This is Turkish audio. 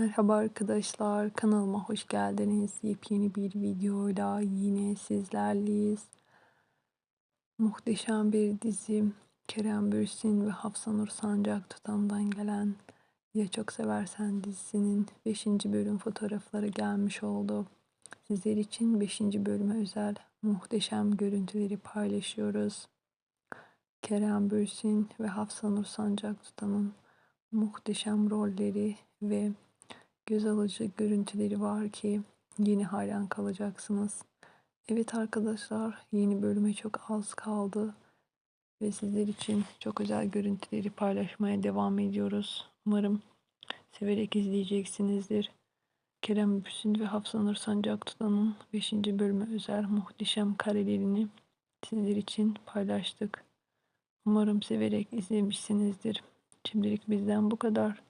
Merhaba arkadaşlar, kanalıma hoş geldiniz. Yepyeni bir videoyla yine sizlerleyiz. Muhteşem bir dizi. Kerem Bürsin ve Hafsa Nur Sancak tutamdan gelen Ya Çok Seversen dizisinin 5. bölüm fotoğrafları gelmiş oldu. Sizler için 5. bölüme özel muhteşem görüntüleri paylaşıyoruz. Kerem Bürsin ve Hafsa Nur Sancak tutanın muhteşem rolleri ve göz alıcı görüntüleri var ki yeni hayran kalacaksınız. Evet arkadaşlar yeni bölüme çok az kaldı ve sizler için çok özel görüntüleri paylaşmaya devam ediyoruz. Umarım severek izleyeceksinizdir. Kerem Bürsin ve Hafsa Nur Sancak Tutan'ın 5. bölüme özel muhteşem karelerini sizler için paylaştık. Umarım severek izlemişsinizdir. Şimdilik bizden bu kadar.